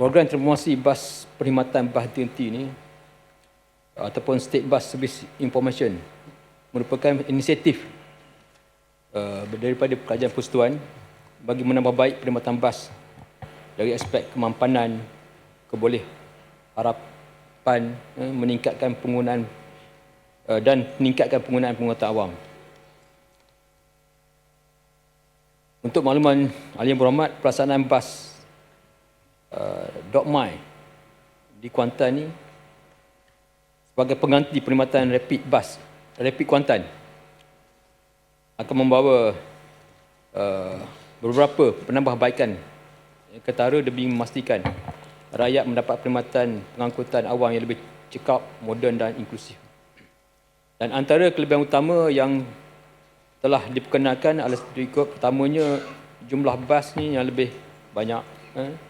program transformasi bas perkhidmatan bas TNT ni ataupun State Bus Service Information merupakan inisiatif uh, daripada kerajaan persekutuan bagi menambah baik perkhidmatan bas dari aspek kemampanan, keboleh harapan uh, meningkatkan penggunaan uh, dan meningkatkan penggunaan penguatan awam. Untuk makluman ahli yang berhormat, pelaksanaan bas uh, Dok Mai di Kuantan ni sebagai pengganti perkhidmatan rapid bus, rapid Kuantan akan membawa uh, beberapa penambahbaikan ketara demi memastikan rakyat mendapat perkhidmatan pengangkutan awam yang lebih cekap, moden dan inklusif. Dan antara kelebihan utama yang telah diperkenalkan adalah berikut pertamanya jumlah bas ni yang lebih banyak. Eh?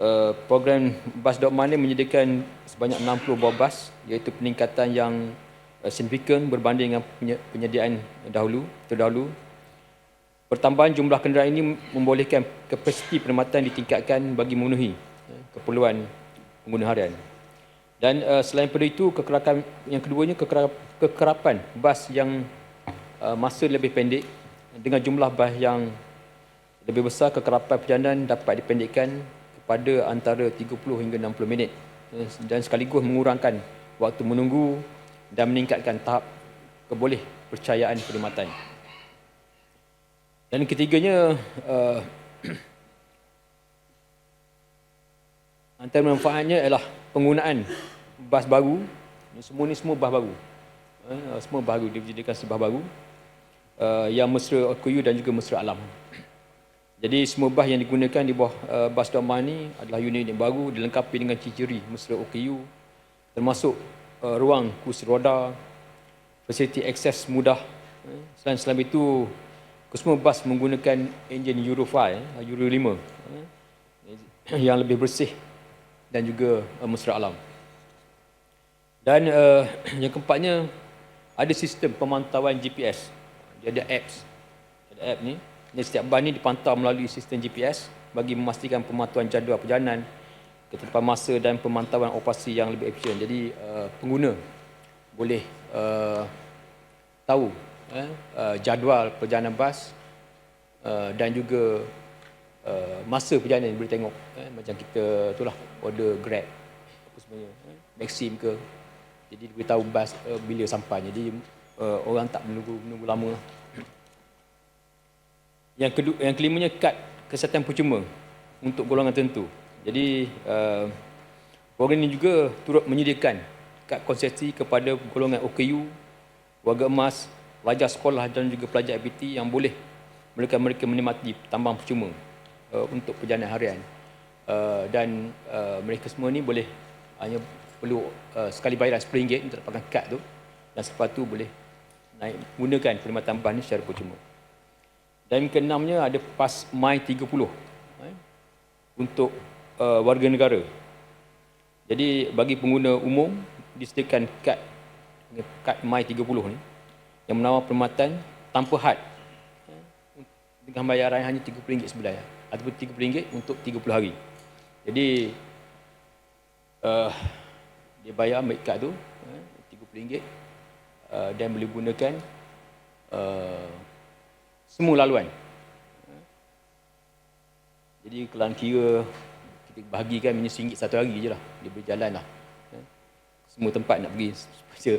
Uh, program Bus Dot Money menyediakan sebanyak 60 buah bas iaitu peningkatan yang uh, signifikan berbanding dengan penyediaan dahulu terdahulu. Pertambahan jumlah kenderaan ini membolehkan kapasiti perkhidmatan ditingkatkan bagi memenuhi uh, keperluan pengguna harian. Dan uh, selain pada itu, kekerapan yang keduanya kekerap, kekerapan bas yang uh, masa lebih pendek dengan jumlah bas yang lebih besar kekerapan perjalanan dapat dipendekkan pada antara 30 hingga 60 minit eh, dan sekaligus mengurangkan waktu menunggu dan meningkatkan tahap keboleh percayaan perkhidmatan. Dan ketiganya, uh, antara manfaatnya ialah penggunaan bas baru. Semua ni semua bas baru. Uh, semua baru, dijadikan sebah baru. Uh, yang mesra OKU dan juga mesra alam. Jadi semua bas yang digunakan di bawah uh, bas Dharma ini adalah unit yang baru dilengkapi dengan ciri-ciri mesra OKU termasuk uh, ruang kursi roda, fasiliti akses mudah. Uh, selain selain itu, semua bas menggunakan enjin Euro 5, uh, Euro 5 uh, yang lebih bersih dan juga mesra alam. Dan uh, yang keempatnya ada sistem pemantauan GPS. Dia ada apps. Ada app ni dan setiap ban ini dipantau melalui sistem GPS bagi memastikan pemantauan jadual perjalanan, ketetapan masa dan pemantauan operasi yang lebih efisien. Jadi uh, pengguna boleh uh, tahu uh, uh, jadual perjalanan bas uh, dan juga uh, masa perjalanan boleh tengok uh, macam kita itulah order Grab apa sebenarnya uh, Maxim ke. Jadi boleh tahu bas uh, bila sampai jadi uh, orang tak menunggu menunggu lama yang kedua, yang kelimanya kad kesihatan percuma untuk golongan tertentu. Jadi uh, program ini juga turut menyediakan kad konsesi kepada golongan OKU, warga emas, pelajar sekolah dan juga pelajar IPT yang boleh mereka mereka menikmati tambang percuma uh, untuk perjalanan harian. Uh, dan uh, mereka semua ni boleh hanya perlu uh, sekali bayar RM10 untuk dapatkan kad tu dan selepas tu boleh naik gunakan perkhidmatan bas ni secara percuma. Dan keenamnya ada PAS MY 30 eh, untuk uh, warga negara. Jadi bagi pengguna umum disediakan kad kad MY 30 ni yang menawar perkhidmatan tanpa had eh, dengan bayaran hanya RM30 sebulan ataupun RM30 untuk 30 hari. Jadi uh, dia bayar ambil kad tu eh, RM30 uh, dan boleh gunakan uh, semua laluan. Jadi kalau kira kita bahagikan minus ringgit satu hari je lah. Dia boleh jalan lah. Semua tempat nak pergi supaya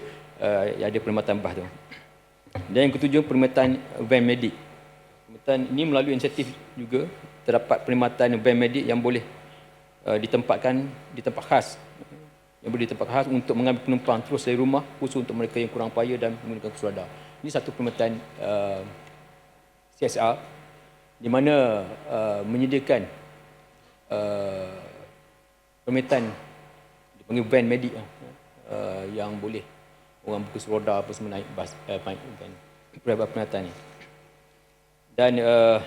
uh, ada perkhidmatan bas tu. Dan yang ketujuh, perkhidmatan van medik. Perkhidmatan ini melalui inisiatif juga terdapat perkhidmatan van medik yang boleh uh, ditempatkan di tempat khas yang boleh tempat khas untuk mengambil penumpang terus dari rumah khusus untuk mereka yang kurang payah dan menggunakan kursi Ini satu perkhidmatan uh, CSR di mana uh, menyediakan uh, permitan dipanggil van medik uh, yang boleh orang berkursi roda apa semua naik bas uh, van perkhidmatan ni. Dan uh,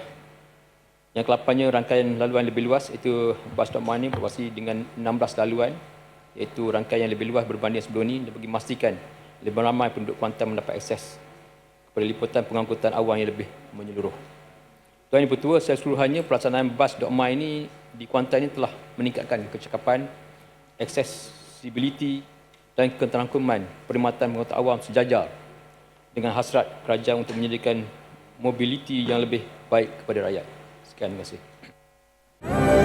yang kelapannya rangkaian laluan lebih luas itu bas Dr. Mani berwasi dengan 16 laluan iaitu rangkaian yang lebih luas berbanding sebelum ini bagi memastikan lebih ramai penduduk Kuantan mendapat akses kepada liputan pengangkutan awam yang lebih menyeluruh. Tuan Ibu Tua, secara keseluruhannya pelaksanaan bas.my ini di Kuantan ini telah meningkatkan kecakapan, accessibility dan keterangkuman perkhidmatan pengetahuan awam sejajar dengan hasrat kerajaan untuk menyediakan mobiliti yang lebih baik kepada rakyat. Sekian, terima kasih.